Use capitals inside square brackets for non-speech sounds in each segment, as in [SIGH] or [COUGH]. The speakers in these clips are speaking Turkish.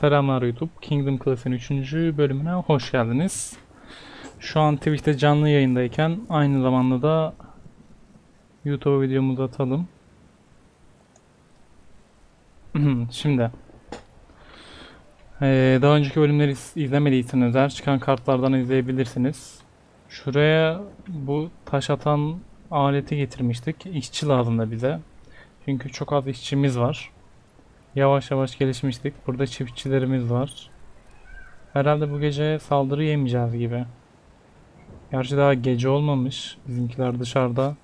Selamlar YouTube. Kingdom Class'ın 3. bölümüne hoş geldiniz. Şu an Twitch'te canlı yayındayken aynı zamanda da YouTube videomuzu atalım. [CLEARS THROAT] Şimdi eee, daha önceki bölümleri iz- izlemediyseniz eğer çıkan kartlardan izleyebilirsiniz. Şuraya bu taş atan aleti getirmiştik. İşçi lazım da bize. Çünkü çok az işçimiz var. Yavaş yavaş gelişmiştik. Burada çiftçilerimiz var. Herhalde bu gece saldırı yemeyeceğiz gibi. Gerçi daha gece olmamış. Bizimkiler dışarıda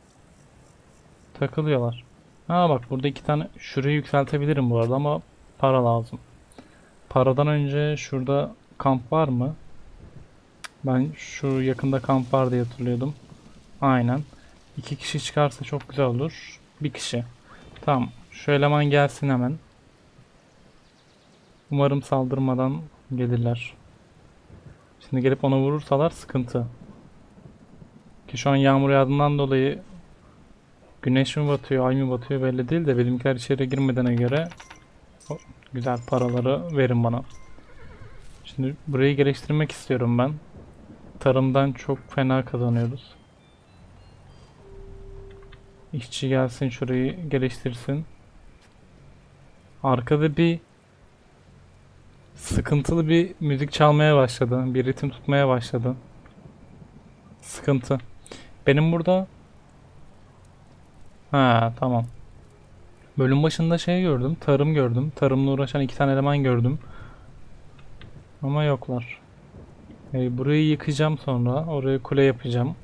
takılıyorlar. Ha bak burada iki tane şurayı yükseltebilirim bu arada ama para lazım. Paradan önce şurada kamp var mı? Ben şu yakında kamp var diye hatırlıyordum. Aynen. İki kişi çıkarsa çok güzel olur. Bir kişi. Tamam. Şu eleman gelsin hemen. Umarım saldırmadan gelirler. Şimdi gelip ona vurursalar sıkıntı. Ki şu an yağmur yağdığından dolayı güneş mi batıyor, ay mı batıyor belli değil de benimkiler içeri girmedene göre o güzel paraları verin bana. Şimdi burayı geliştirmek istiyorum ben. Tarımdan çok fena kazanıyoruz. İşçi gelsin şurayı geliştirsin. Arkada bir sıkıntılı bir müzik çalmaya başladı. Bir ritim tutmaya başladı. Sıkıntı. Benim burada Ha tamam. Bölüm başında şey gördüm. Tarım gördüm. Tarımla uğraşan iki tane eleman gördüm. Ama yoklar. E, burayı yıkacağım sonra. Oraya kule yapacağım.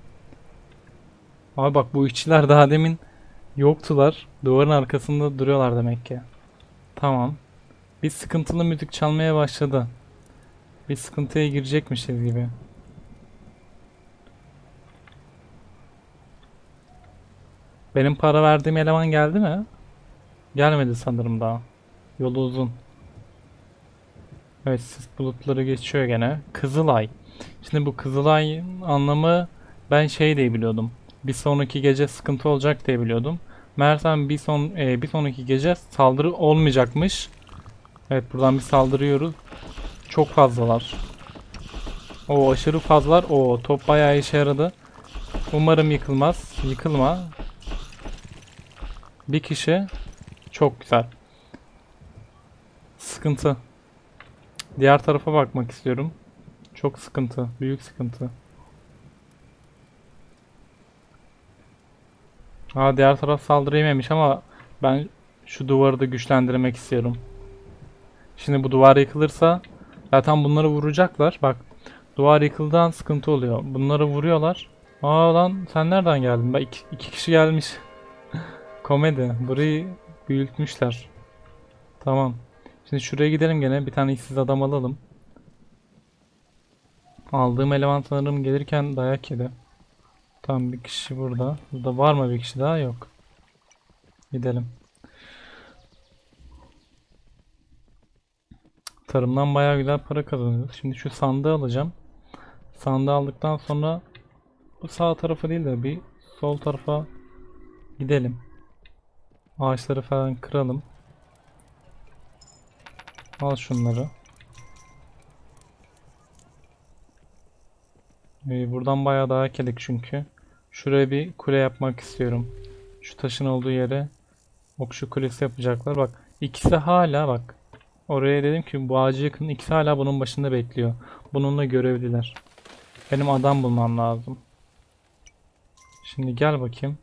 Abi bak bu işçiler daha demin yoktular. Duvarın arkasında duruyorlar demek ki. Tamam. Bir sıkıntılı müzik çalmaya başladı. Bir sıkıntıya girecekmişiz gibi. Benim para verdiğim eleman geldi mi? Gelmedi sanırım daha. Yolu uzun. Evet sis bulutları geçiyor gene. Kızılay. Şimdi bu Kızılay anlamı ben şey diye biliyordum. Bir sonraki gece sıkıntı olacak diye biliyordum. Meğersem bir son e, bir sonraki gece saldırı olmayacakmış. Evet buradan bir saldırıyoruz. Çok fazlalar. O aşırı fazlalar. O top bayağı işe yaradı. Umarım yıkılmaz. Yıkılma. Bir kişi. Çok güzel. Sıkıntı. Diğer tarafa bakmak istiyorum. Çok sıkıntı. Büyük sıkıntı. Aa diğer taraf saldırı yememiş ama ben şu duvarı da güçlendirmek istiyorum. Şimdi bu duvar yıkılırsa zaten bunları vuracaklar. Bak duvar yıkıldığı sıkıntı oluyor. Bunları vuruyorlar. Aa lan sen nereden geldin? Bak iki, iki kişi gelmiş. [LAUGHS] Komedi. Burayı büyütmüşler. Tamam. Şimdi şuraya gidelim gene. Bir tane işsiz adam alalım. Aldığım eleman sanırım gelirken dayak yedi. Tamam bir kişi burada. Burada var mı bir kişi daha? Yok. Gidelim. Tarımdan bayağı güzel para kazanıyoruz. Şimdi şu sandığı alacağım. Sandığı aldıktan sonra bu sağ tarafa değil de bir sol tarafa gidelim. Ağaçları falan kıralım. Al şunları. Ee, buradan bayağı daha kelik çünkü. Şuraya bir kule yapmak istiyorum. Şu taşın olduğu yere okçu kulesi yapacaklar. Bak ikisi hala bak. Oraya dedim ki bu ağacı yakın. İkisi hala bunun başında bekliyor. Bununla görevliler. Benim adam bulmam lazım. Şimdi gel bakayım.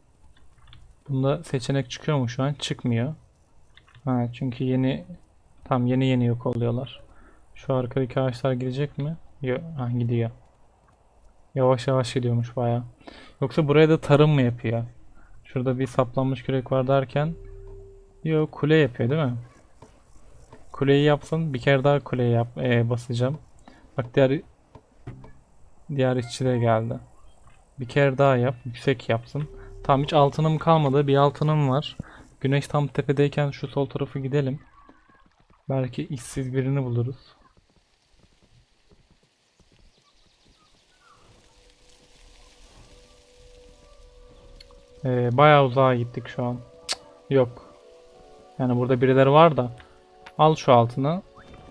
Bunda seçenek çıkıyor mu şu an? Çıkmıyor. Ha, çünkü yeni tam yeni yeni yok oluyorlar. Şu arkadaki ağaçlar gidecek mi? Yok, ha, gidiyor. Yavaş yavaş gidiyormuş baya. Yoksa buraya da tarım mı yapıyor? Şurada bir saplanmış kürek var derken Yok kule yapıyor değil mi? Kuleyi yapsın. Bir kere daha kuleye yap e, basacağım. Bak diğer diğer işçi de geldi. Bir kere daha yap. Yüksek yapsın. Tam hiç altınım kalmadı. Bir altınım var. Güneş tam tepedeyken şu sol tarafı gidelim. Belki işsiz birini buluruz. Ee, bayağı uzağa gittik şu an. Cık, yok. Yani burada birileri var da. Al şu altını.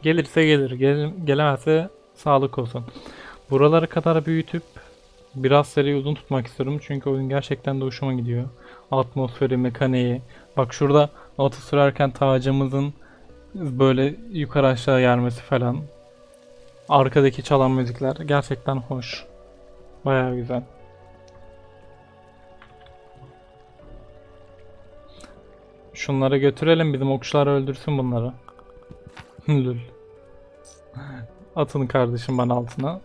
Gelirse gelir. Gel gelemezse sağlık olsun. Buraları kadar büyütüp biraz seriyi uzun tutmak istiyorum. Çünkü oyun gerçekten de hoşuma gidiyor. Atmosferi, mekaniği. Bak şurada atı sürerken tacımızın böyle yukarı aşağı yermesi falan. Arkadaki çalan müzikler gerçekten hoş. Bayağı güzel. Şunları götürelim bizim okçular öldürsün bunları. Lül. Atın kardeşim bana altına.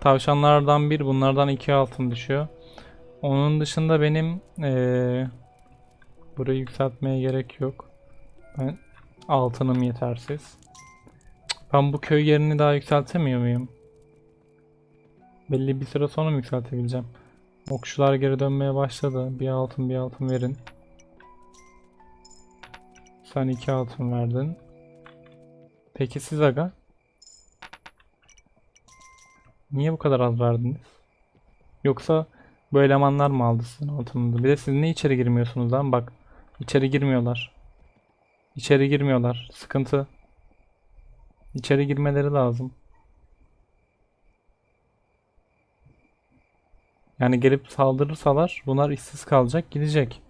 Tavşanlardan bir, bunlardan iki altın düşüyor. Onun dışında benim eee burayı yükseltmeye gerek yok. Ben altınım yetersiz. Ben bu köy yerini daha yükseltemiyor muyum? Belli bir süre sonra mı yükseltebileceğim? Okçular geri dönmeye başladı. Bir altın bir altın verin. Sen iki altın verdin. Peki siz aga? Niye bu kadar az verdiniz? Yoksa bu elemanlar mı aldı sizin altınınızı? Bir de siz ne içeri girmiyorsunuz lan? Bak içeri girmiyorlar. İçeri girmiyorlar. Sıkıntı. İçeri girmeleri lazım. Yani gelip saldırırsalar bunlar işsiz kalacak, gidecek.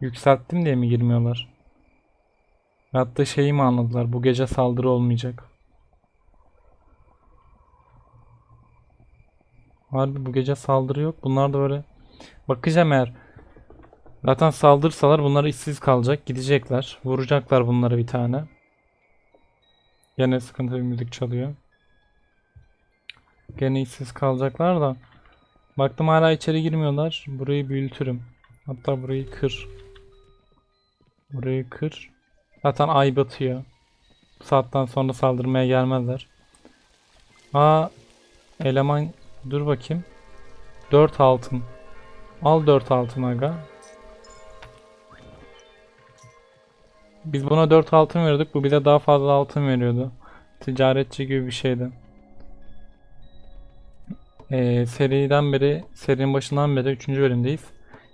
Yükselttim diye mi girmiyorlar? Hatta şeyi mi anladılar? Bu gece saldırı olmayacak. Harbi bu gece saldırı yok. Bunlar da böyle bakacağım eğer. Zaten saldırsalar bunlar işsiz kalacak. Gidecekler. Vuracaklar bunları bir tane. Gene sıkıntılı bir müzik çalıyor. Gene işsiz kalacaklar da. Baktım hala içeri girmiyorlar. Burayı büyütürüm. Hatta burayı kır. Burayı kır. Zaten ay batıyor. Bu saatten sonra saldırmaya gelmezler. Aa eleman dur bakayım. 4 altın. Al 4 altın aga. Biz buna 4 altın veriyorduk. Bu bize daha fazla altın veriyordu. Ticaretçi gibi bir şeydi. Ee, seriden beri, serinin başından beri 3. bölümdeyiz.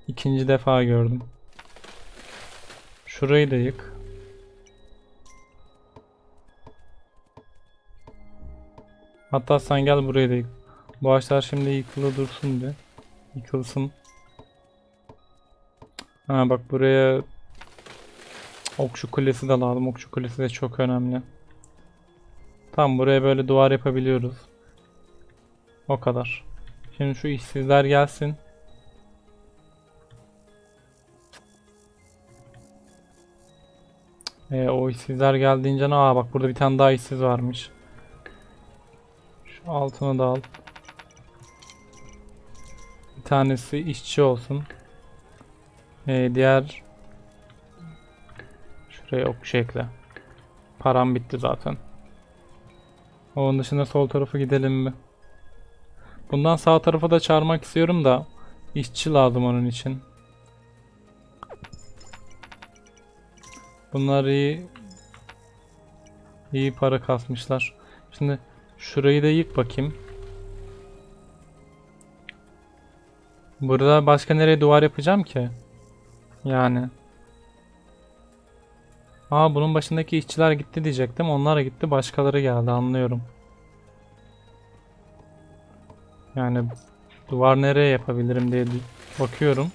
İkinci defa gördüm. Şurayı da yık. Hatta sen gel buraya da. Bu ağaçlar şimdi yıkılı dursun bir. Yıkılsın. Ha bak buraya Okçu kulesi de lazım. Okçu kulesi de çok önemli. Tam buraya böyle duvar yapabiliyoruz. O kadar. Şimdi şu işsizler gelsin. Ee, o işsizler geldiğince aa bak burada bir tane daha işsiz varmış. Altını da al. Bir tanesi işçi olsun. Ee, diğer Şuraya okçu ekle. Param bitti zaten. Onun dışında sol tarafa gidelim mi? Bundan sağ tarafa da çağırmak istiyorum da işçi lazım onun için. Bunlar iyi iyi para kasmışlar. Şimdi şurayı da yık bakayım. Burada başka nereye duvar yapacağım ki? Yani. Aa bunun başındaki işçiler gitti diyecektim. Onlar gitti. Başkaları geldi. Anlıyorum. Yani duvar nereye yapabilirim diye bakıyorum.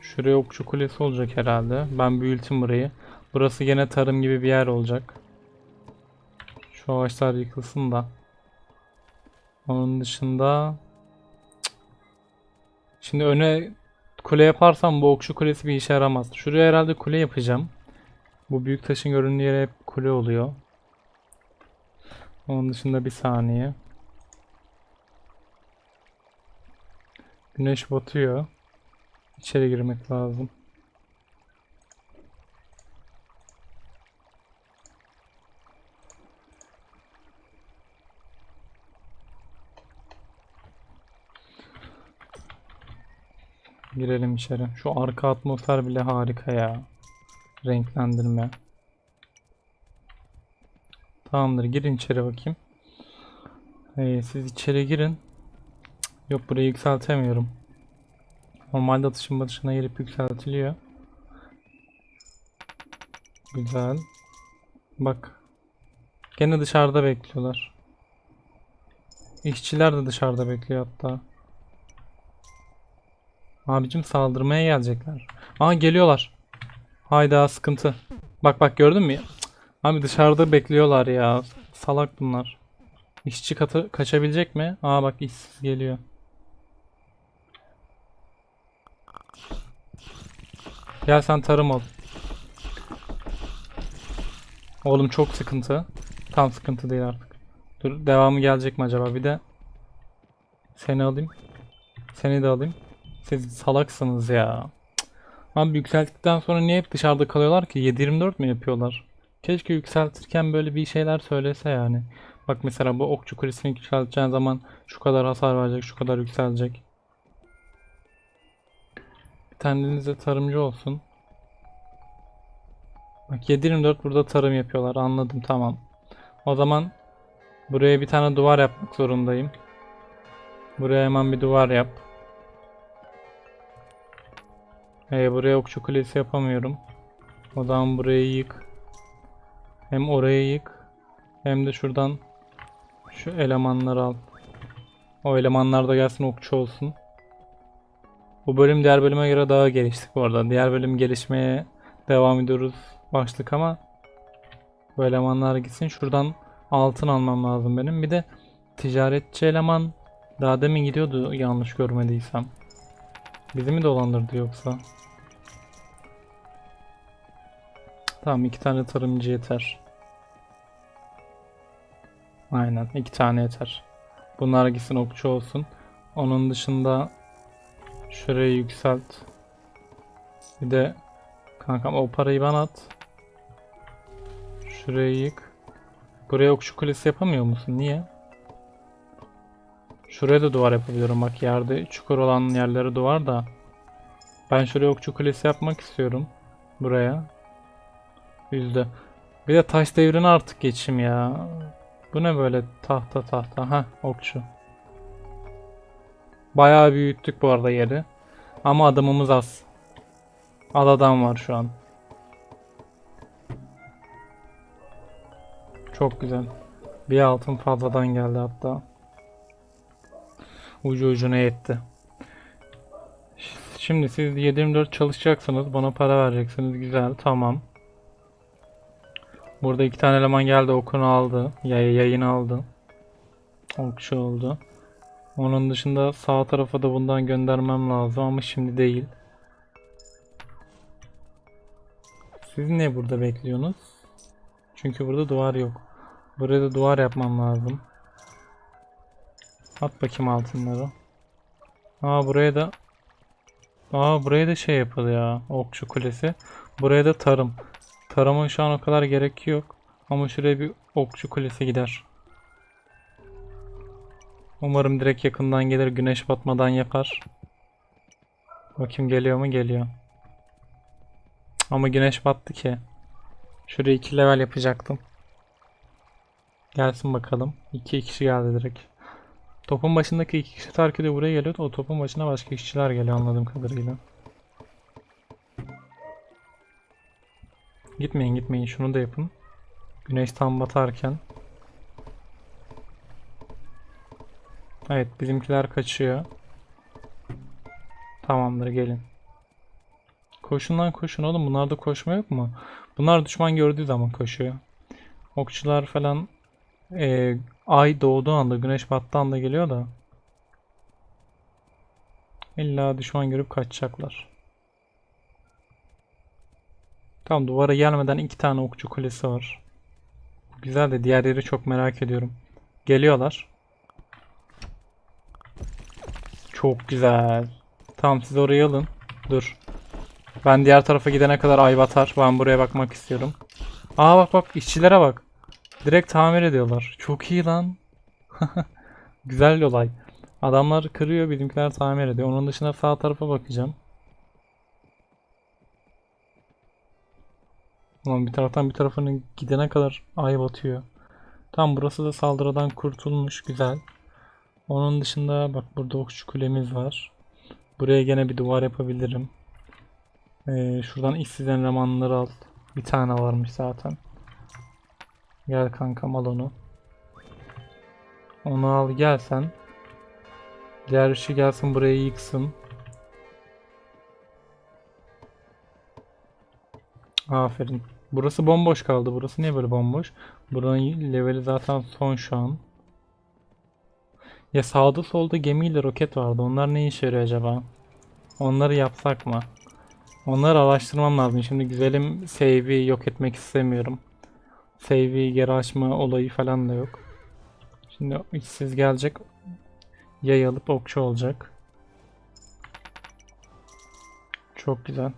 Şuraya okçu kulesi olacak herhalde. Ben büyütüm burayı. Burası gene tarım gibi bir yer olacak. Şu ağaçlar yıkılsın da. Onun dışında Şimdi öne kule yaparsam bu okçu kulesi bir işe yaramaz. Şuraya herhalde kule yapacağım. Bu büyük taşın göründüğü yere hep kule oluyor. Onun dışında bir saniye. Güneş batıyor. İçeri girmek lazım. Girelim içeri. Şu arka atmosfer bile harika ya. Renklendirme. Tamamdır. Girin içeri bakayım. Ee, siz içeri girin. Yok burayı yükseltemiyorum. Normalde atışın batışına girip yükseltiliyor. Güzel. Bak. Gene dışarıda bekliyorlar. İşçiler de dışarıda bekliyor hatta. Abicim saldırmaya gelecekler. Aa geliyorlar. Hayda sıkıntı. Bak bak gördün mü? Abi dışarıda bekliyorlar ya. Salak bunlar. İşçi katı kaçabilecek mi? Aa bak işsiz geliyor. Gel sen tarım ol. Oğlum çok sıkıntı. Tam sıkıntı değil artık. Dur devamı gelecek mi acaba? Bir de seni alayım. Seni de alayım. Siz salaksınız ya. Abi yükselttikten sonra niye hep dışarıda kalıyorlar ki? 7-24 mi yapıyorlar? Keşke yükseltirken böyle bir şeyler söylese yani. Bak mesela bu okçu kulesini yükselteceğin zaman şu kadar hasar verecek, şu kadar yükselecek. Bir taneniz de tarımcı olsun. Bak 7-24 burada tarım yapıyorlar. Anladım tamam. O zaman buraya bir tane duvar yapmak zorundayım. Buraya hemen bir duvar yap. Ee, buraya okçu kulesi yapamıyorum. O zaman burayı yık. Hem orayı yık. Hem de şuradan şu elemanları al. O elemanlar da gelsin okçu olsun. Bu bölüm diğer bölüme göre daha geliştik bu arada. Diğer bölüm gelişmeye devam ediyoruz başlık ama bu elemanlar gitsin. Şuradan altın almam lazım benim. Bir de ticaretçi eleman daha demin gidiyordu yanlış görmediysem. Bizi mi dolandırdı yoksa? Tamam iki tane tarımcı yeter. Aynen iki tane yeter. Bunlar gitsin okçu olsun. Onun dışında şurayı yükselt. Bir de kankam o parayı bana at. Şurayı yık. Buraya okçu kulesi yapamıyor musun? Niye? Şuraya da duvar yapabiliyorum. Bak yerde çukur olan yerlere duvar da. Ben şuraya okçu kulesi yapmak istiyorum. Buraya. Yüzde. Bir de taş devrine artık geçeyim ya. Bu ne böyle tahta tahta. Ha okçu. Bayağı büyüttük bu arada yeri. Ama adamımız az. Az adam var şu an. Çok güzel. Bir altın fazladan geldi hatta. Ucu ucuna yetti. Şimdi siz 7/24 çalışacaksınız. Bana para vereceksiniz. Güzel. Tamam. Burada iki tane eleman geldi. Okunu aldı. Yay yayını aldı. Okçu oldu. Onun dışında sağ tarafa da bundan göndermem lazım ama şimdi değil. Siz ne burada bekliyorsunuz? Çünkü burada duvar yok. Buraya da duvar yapmam lazım. At bakayım altınları. Aa buraya da Aa buraya da şey yapıldı ya. Okçu kulesi. Buraya da tarım. Tarıma şu an o kadar gerek yok. Ama şuraya bir okçu kulesi gider. Umarım direkt yakından gelir güneş batmadan yapar. Bakayım geliyor mu? Geliyor. Ama güneş battı ki. Şuraya 2 level yapacaktım. Gelsin bakalım. 2 kişi geldi direkt. Topun başındaki iki kişi terk buraya geliyordu. O topun başına başka işçiler geliyor anladığım kadarıyla. Gitmeyin gitmeyin şunu da yapın. Güneş tam batarken. Evet bizimkiler kaçıyor. Tamamdır gelin. Koşun lan koşun oğlum bunlarda koşma yok mu? Bunlar düşman gördüğü zaman koşuyor. Okçular falan eee, ay doğduğu anda güneş battığı anda geliyor da. İlla düşman görüp kaçacaklar. Tamam duvara gelmeden iki tane okçu kulesi var. Güzel de diğer yeri çok merak ediyorum. Geliyorlar. Çok güzel. Tamam siz orayı alın. Dur. Ben diğer tarafa gidene kadar ay batar. Ben buraya bakmak istiyorum. Aa bak bak işçilere bak. Direkt tamir ediyorlar. Çok iyi lan. [LAUGHS] Güzel olay. Adamlar kırıyor bizimkiler tamir ediyor. Onun dışında sağ tarafa bakacağım. Ulan bir taraftan bir tarafına gidene kadar ay batıyor. Tam burası da saldırıdan kurtulmuş. Güzel. Onun dışında bak burada okçu kulemiz var. Buraya gene bir duvar yapabilirim. Ee, şuradan işsiz elemanları al. Bir tane varmış zaten. Gel kankam al onu. Onu al gel sen. Diğer üçü gelsin burayı yıksın. Aferin. Burası bomboş kaldı. Burası niye böyle bomboş? Buranın leveli zaten son şu an. Ya sağda solda gemiyle roket vardı. Onlar ne işe yarıyor acaba? Onları yapsak mı? Onları araştırmam lazım. Şimdi güzelim save'i yok etmek istemiyorum. Save'i geri açma olayı falan da yok. Şimdi işsiz gelecek. Yay alıp okçu olacak. Çok güzel.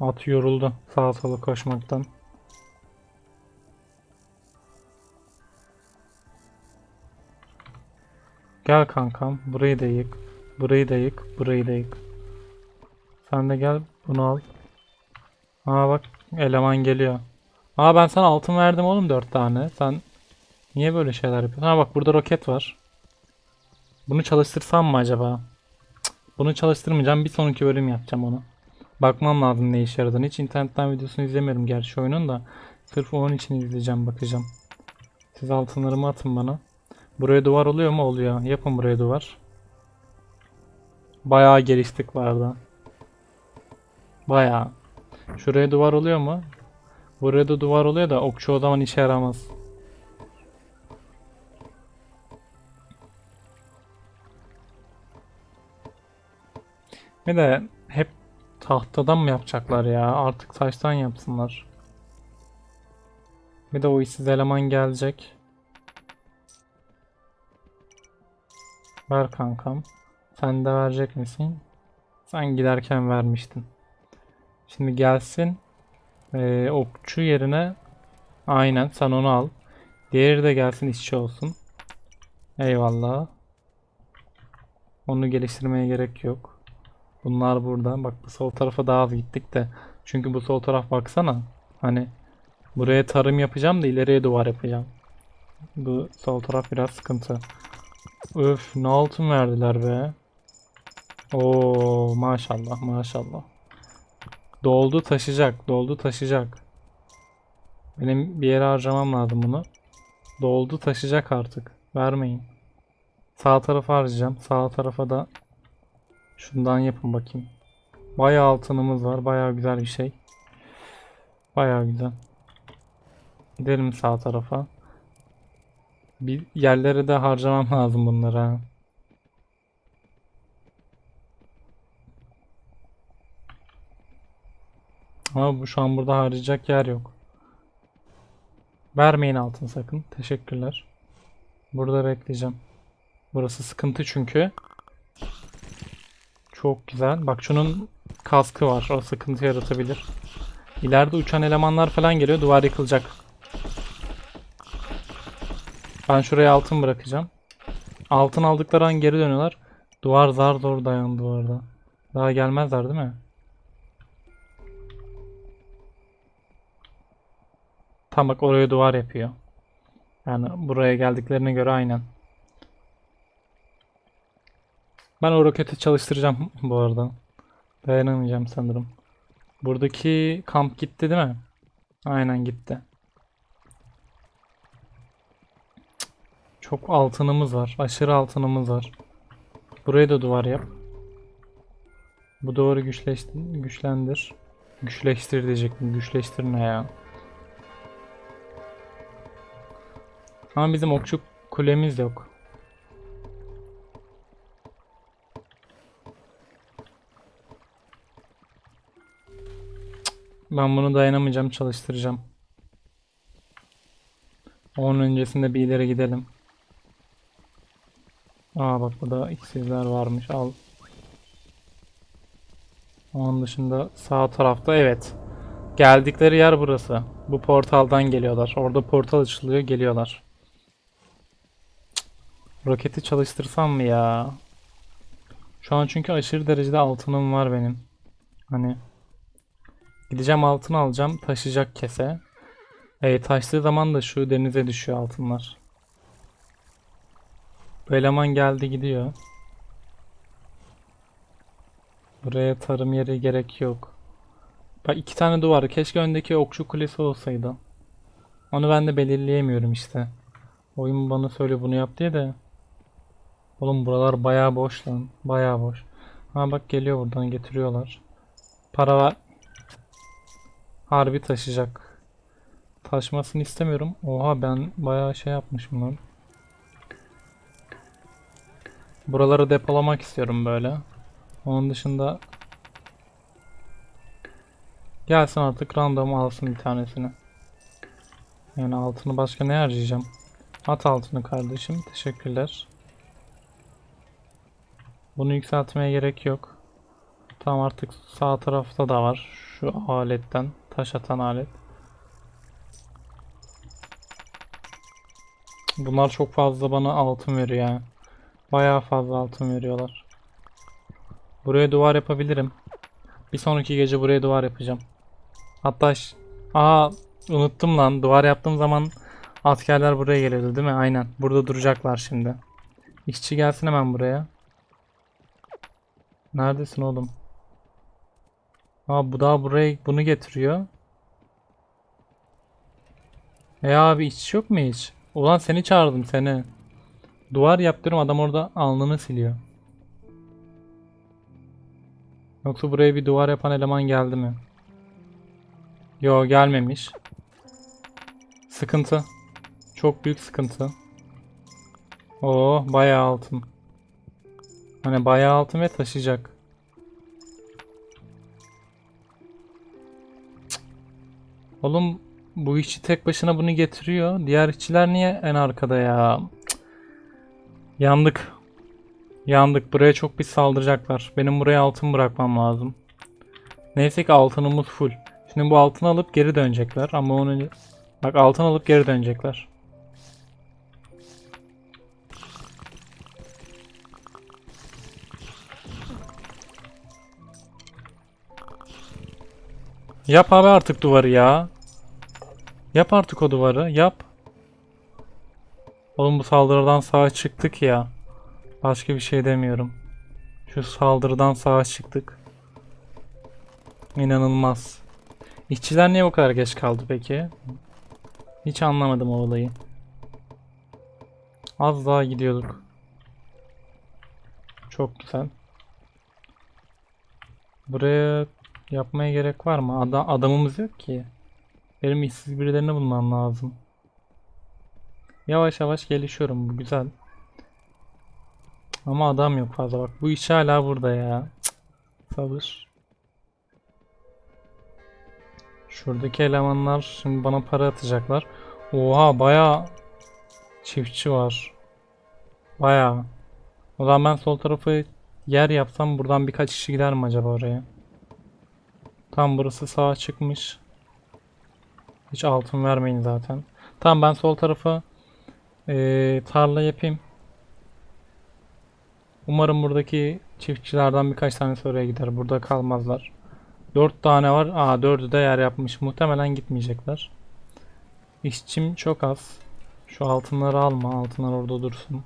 At yoruldu sağa sola koşmaktan. Gel kankam. Burayı da yık. Burayı da yık. Burayı da yık. Sen de gel bunu al. Aa bak eleman geliyor. Aa ben sana altın verdim oğlum 4 tane. Sen niye böyle şeyler yapıyorsun? Ha bak burada roket var. Bunu çalıştırsam mı acaba? Bunu çalıştırmayacağım. Bir sonraki bölüm yapacağım onu. Bakmam lazım ne işe yaradığını. Hiç internetten videosunu izlemiyorum gerçi oyunun da. Sırf onun için izleyeceğim bakacağım. Siz altınlarımı atın bana. Buraya duvar oluyor mu? Oluyor. Yapın buraya duvar. Bayağı geliştik bu Bayağı. Şuraya duvar oluyor mu? Buraya da duvar oluyor da okçu o zaman işe yaramaz. Bir de hep tahtadan mı yapacaklar ya? Artık taştan yapsınlar. Bir de o işsiz eleman gelecek. Ver kankam. Sen de verecek misin? Sen giderken vermiştin. Şimdi gelsin. Ee, okçu yerine aynen sen onu al. Diğeri de gelsin işçi olsun. Eyvallah. Onu geliştirmeye gerek yok. Bunlar burada. Bak bu sol tarafa daha az gittik de. Çünkü bu sol taraf baksana. Hani buraya tarım yapacağım da ileriye duvar yapacağım. Bu sol taraf biraz sıkıntı. Öf ne altın verdiler be. Oo maşallah maşallah. Doldu taşıyacak. Doldu taşıyacak. Benim bir yere harcamam lazım bunu. Doldu taşıyacak artık. Vermeyin. Sağ tarafa harcayacağım. Sağ tarafa da şundan yapın bakayım. Bayağı altınımız var. Bayağı güzel bir şey. Bayağı güzel. Gidelim sağ tarafa. Bir yerlere de harcamam [LAUGHS] lazım bunları Ama şu an burada harcayacak yer yok. Vermeyin altın sakın. Teşekkürler. Burada bekleyeceğim. Burası sıkıntı çünkü. Çok güzel. Bak şunun kaskı var. O sıkıntı yaratabilir. İleride uçan elemanlar falan geliyor. Duvar yıkılacak. Ben şuraya altın bırakacağım. Altın aldıkları an geri dönüyorlar. Duvar zar zor dayandı bu arada. Daha gelmezler değil mi? Tam bak oraya duvar yapıyor. Yani buraya geldiklerine göre aynen. Ben o roketi çalıştıracağım [LAUGHS] bu arada. Dayanamayacağım sanırım. Buradaki kamp gitti değil mi? Aynen gitti. Çok altınımız var. Aşırı altınımız var. Buraya da duvar yap. Bu duvarı güçleştir, güçlendir. Güçleştir diyecektim. Güçleştir ne ya? Ama bizim okçu kulemiz yok. Ben bunu dayanamayacağım, çalıştıracağım. Onun öncesinde bir ileri gidelim. Aa bak burada iksirler varmış. Al. Onun dışında sağ tarafta evet. Geldikleri yer burası. Bu portaldan geliyorlar. Orada portal açılıyor, geliyorlar. Roketi çalıştırsam mı ya? Şu an çünkü aşırı derecede altınım var benim. Hani gideceğim altın alacağım, taşıyacak kese. E, taştığı zaman da şu denize düşüyor altınlar. Bu eleman geldi gidiyor. Buraya tarım yeri gerek yok. Bak iki tane duvar. Keşke öndeki okçu kulesi olsaydı. Onu ben de belirleyemiyorum işte. Oyun bana söyle bunu yap diye de. Oğlum buralar bayağı boş lan. Bayağı boş. Ha bak geliyor buradan getiriyorlar. Para var. Harbi taşıyacak. Taşmasını istemiyorum. Oha ben bayağı şey yapmışım lan. Buraları depolamak istiyorum böyle. Onun dışında gelsin artık random alsın bir tanesini. Yani altını başka ne harcayacağım? At altını kardeşim. Teşekkürler. Bunu yükseltmeye gerek yok. Tamam artık sağ tarafta da var. Şu aletten. Taş atan alet. Bunlar çok fazla bana altın veriyor yani. Bayağı fazla altın veriyorlar. Buraya duvar yapabilirim. Bir sonraki gece buraya duvar yapacağım. Hatta Aa unuttum lan. Duvar yaptığım zaman askerler buraya geliyordu değil mi? Aynen. Burada duracaklar şimdi. İşçi gelsin hemen buraya. Neredesin oğlum? Aa bu daha buraya bunu getiriyor. E abi işçi yok mu hiç? Ulan seni çağırdım seni. Duvar yaptırım adam orada alnını siliyor. Yoksa buraya bir duvar yapan eleman geldi mi? Yo gelmemiş. Sıkıntı. Çok büyük sıkıntı. Oo bayağı altın. Hani bayağı altın ve taşıyacak. Cık. Oğlum bu işçi tek başına bunu getiriyor. Diğer işçiler niye en arkada ya? Cık. Yandık. Yandık. Buraya çok bir saldıracaklar. Benim buraya altın bırakmam lazım. Neyse ki altınımız full. Şimdi bu altını alıp geri dönecekler ama onu bak altın alıp geri dönecekler. Yap abi artık duvarı ya. Yap artık o duvarı. Yap. Oğlum bu saldırıdan sağa çıktık ya. Başka bir şey demiyorum. Şu saldırıdan sağa çıktık. İnanılmaz. İşçiler niye bu kadar geç kaldı peki? Hiç anlamadım o olayı. Az daha gidiyorduk. Çok güzel. Buraya yapmaya gerek var mı? Ada adamımız yok ki. Benim işsiz birilerini bulmam lazım. Yavaş yavaş gelişiyorum. Bu güzel. Ama adam yok fazla bak. Bu iş hala burada ya. Cık. Sabır. Şuradaki elemanlar şimdi bana para atacaklar. Oha baya çiftçi var. Baya. O zaman ben sol tarafı yer yapsam buradan birkaç kişi gider mi acaba oraya? Tam burası sağa çıkmış. Hiç altın vermeyin zaten. Tamam ben sol tarafa eee, tarla yapayım. Umarım buradaki çiftçilerden birkaç tanesi oraya gider. Burada kalmazlar. 4 tane var. Aa 4'ü de yer yapmış. Muhtemelen gitmeyecekler. İşçim çok az. Şu altınları alma. Altınlar orada dursun.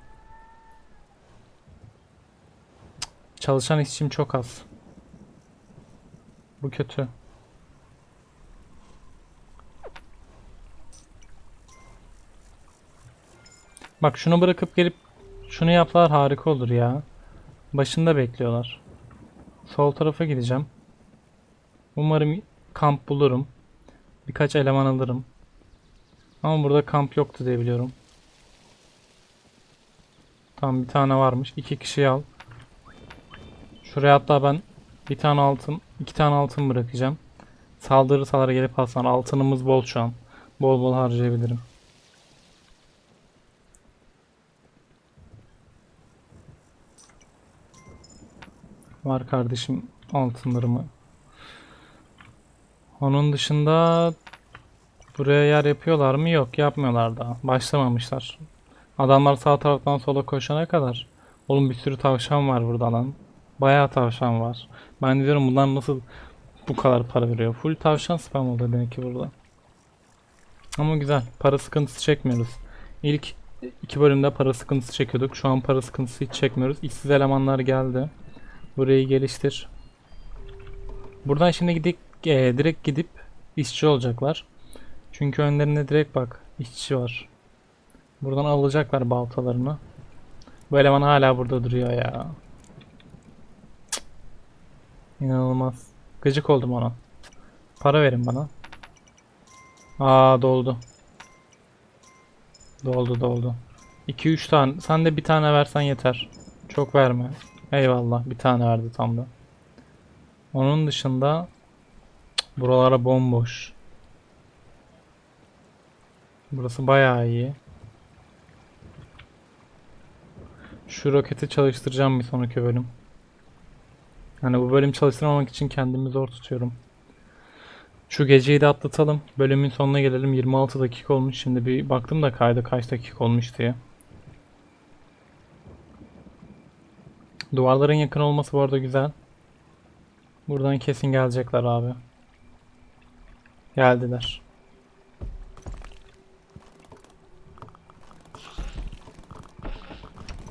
Çalışan işçim çok az. Bu kötü. Bak şunu bırakıp gelip şunu yapsalar harika olur ya. Başında bekliyorlar. Sol tarafa gideceğim. Umarım kamp bulurum. Birkaç eleman alırım. Ama burada kamp yoktu diye biliyorum. Tamam bir tane varmış. İki kişiyi al. Şuraya hatta ben bir tane altın, iki tane altın bırakacağım. Saldırırsalar gelip alsın. Altınımız bol şu an. Bol bol harcayabilirim. Var kardeşim altınlarımı. Onun dışında buraya yer yapıyorlar mı? Yok yapmıyorlar daha. Başlamamışlar. Adamlar sağ taraftan sola koşana kadar. Oğlum bir sürü tavşan var burada lan. Bayağı tavşan var. Ben diyorum bunlar nasıl bu kadar para veriyor. Full tavşan spam oldu demek ki burada. Ama güzel. Para sıkıntısı çekmiyoruz. İlk iki bölümde para sıkıntısı çekiyorduk. Şu an para sıkıntısı hiç çekmiyoruz. İşsiz elemanlar geldi. Burayı geliştir. Buradan şimdi gidip e, direkt gidip işçi olacaklar. Çünkü önlerinde direkt bak işçi var. Buradan alacaklar baltalarını. Bu eleman hala burada duruyor ya. İnanılmaz. Gıcık oldum ona. Para verin bana. Aa doldu. Doldu doldu. 2-3 tane. Sen de bir tane versen yeter. Çok verme. Eyvallah. Bir tane verdi tam da. Onun dışında buralara bomboş. Burası bayağı iyi. Şu roketi çalıştıracağım bir sonraki bölüm. Hani bu bölüm çalıştırmamak için kendimi zor tutuyorum. Şu geceyi de atlatalım. Bölümün sonuna gelelim. 26 dakika olmuş. Şimdi bir baktım da kaydı kaç dakika olmuş diye. Duvarların yakın olması bu arada güzel. Buradan kesin gelecekler abi. Geldiler.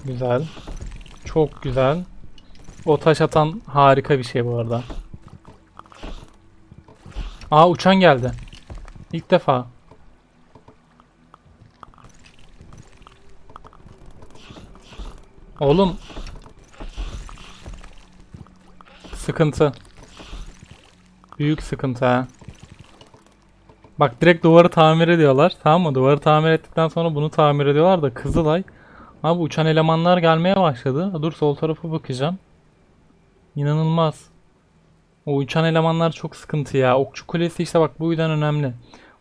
Güzel. Çok güzel. O taş atan harika bir şey bu arada. Aa uçan geldi. İlk defa. Oğlum. Sıkıntı. Büyük sıkıntı ha. Bak direkt duvarı tamir ediyorlar. Tamam mı? Duvarı tamir ettikten sonra bunu tamir ediyorlar da Kızılay. Abi uçan elemanlar gelmeye başladı. Dur sol tarafa bakacağım. İnanılmaz. O uçan elemanlar çok sıkıntı ya. Okçu kulesi işte bak bu yüzden önemli.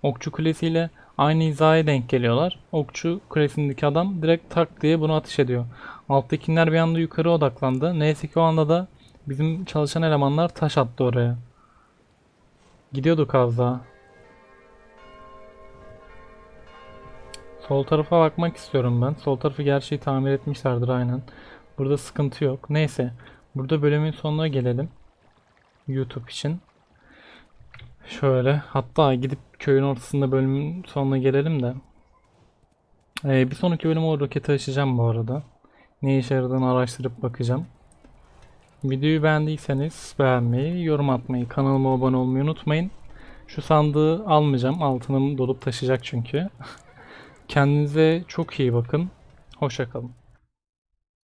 Okçu kulesiyle aynı hizaya denk geliyorlar. Okçu kulesindeki adam direkt tak diye bunu atış ediyor. Alttakiler bir anda yukarı odaklandı. Neyse ki o anda da bizim çalışan elemanlar taş attı oraya. Gidiyorduk az. Sol tarafa bakmak istiyorum ben. Sol tarafı gerçeği tamir etmişlerdir aynen. Burada sıkıntı yok. Neyse. Burada bölümün sonuna gelelim. YouTube için. Şöyle. Hatta gidip köyün ortasında bölümün sonuna gelelim de. Ee, bir sonraki bölüme o roketi açacağım bu arada. Ne işe yaradığını araştırıp bakacağım. Videoyu beğendiyseniz beğenmeyi, yorum atmayı, kanalıma abone olmayı unutmayın. Şu sandığı almayacağım. Altınım dolup taşıyacak çünkü. [LAUGHS] Kendinize çok iyi bakın. Hoşça kalın.